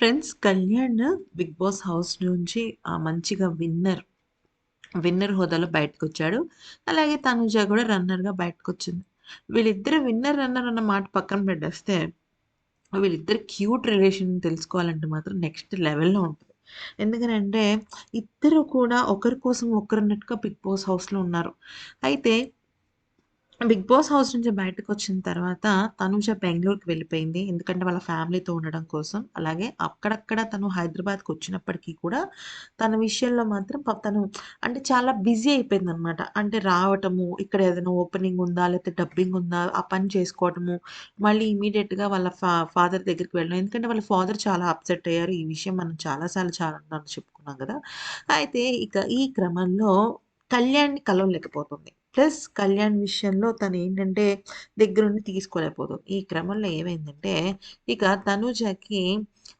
Friends Kalyan Bigg Boss house నుంచి ఆ, మంచిగా విన్నర్ విన్నర్ హోదాలో బయటకొచ్చాడు. అలాగే తనుజ కూడా రన్నర్‌గా బయటకొచ్చింది. వీళ్ళిద్దరు విన్నర్, రన్నర్ అన్న మాట పక్కన పెట్టేస్తే, వీళ్ళిద్దరు క్యూట్ రిలేషన్ తెలుసుకోవాలంటే మాత్రం నెక్స్ట్ లెవెల్‌లో ఉంటుంది ఎందుకనంటే ఇద్దరు కూడా ఒకరి కోసం ఒకరన్నట్టుగా బిగ్ బాస్ హౌస్‌లో ఉన్నారు. అయితే బిగ్ బాస్ హౌస్ నుంచి బయటకు వచ్చిన తర్వాత తనుజ బెంగళూరుకి వెళ్ళిపోయింది. ఎందుకంటే వాళ్ళ ఫ్యామిలీతో ఉండడం కోసం. అలాగే అక్కడక్కడ తను హైదరాబాద్కి వచ్చినప్పటికీ కూడా తన విషయంలో మాత్రం తను అంటే చాలా బిజీ అయిపోయిందనమాట. అంటే రావటము, ఇక్కడ ఏదైనా ఓపెనింగ్ ఉందా? లేకపోతే డబ్బింగ్ ఉందా? ఆ పని చేసుకోవటము. మళ్ళీ ఇమీడియట్గా వాళ్ళ ఫా ఫాదర్ దగ్గరికి వెళ్ళడం. ఎందుకంటే వాళ్ళ ఫాదర్ చాలా అప్‌సెట్ అయ్యారు. ఈ విషయం మనం చాలాసార్లు చాలా చెప్పుకున్నాం కదా అయితే ఇక ఈ క్రమంలో కళ్యాణ్‌ని కలవలేకపోతుంది. ప్లస్ కళ్యాణ్ విషయంలో తను ఏంటంటే దగ్గరుండి తీసుకోలేకపోతుంది. ఈ క్రమంలో ఏమైందంటే ఇక తనుజకి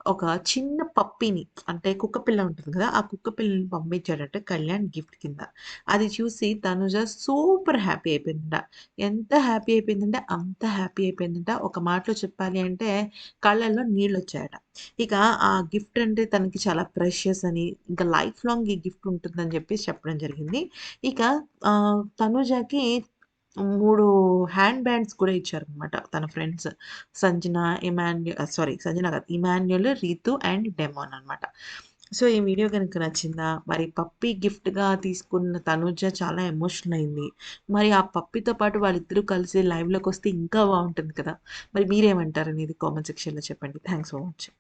ఒక చిన్న పప్పీని అంటే కుక్క పిల్ల ఉంటుంది కదా ఆ కుక్క పిల్లని పంపించాడట కళ్యాణ్ గిఫ్ట్ కింద. అది చూసి తనుజ సూపర్ హ్యాపీ అయిపోయిందట. ఎంత హ్యాపీ అయిపోయిందంటే అంత హ్యాపీ అయిపోయిందంట ఒక మాటలో చెప్పాలి అంటే కళ్ళల్లో వచ్చాయట ఇక ఆ గిఫ్ట్ అంటే తనకి చాలా ప్రెషియస్ అని, ఇంకా లైఫ్ లాంగ్ ఈ గిఫ్ట్ ఉంటుందని చెప్పేసి చెప్పడం జరిగింది. ఇక తనుజకి మూడు హ్యాండ్ బ్యాండ్స్ కూడా ఇచ్చారనమాట తన ఫ్రెండ్స్. సంజన, ఇమాన్యు సారీ సంజన కాదు. ఇమాన్యుల్, రీతు అండ్ డెమోన్ అనమాట. సో, ఈ వీడియో కనుక నచ్చిందా? మరి పప్పీ గిఫ్ట్‌గా తీసుకున్న తనుజ చాలా ఎమోషనల్ అయింది. మరి ఆ పప్పీతో పాటు వాళ్ళిద్దరూ కలిసి లైవ్లోకి వస్తే ఇంకా బాగుంటుంది కదా! మరి మీరేమంటారనేది కామెంట్ సెక్షన్‌లో చెప్పండి. Thanks for watching.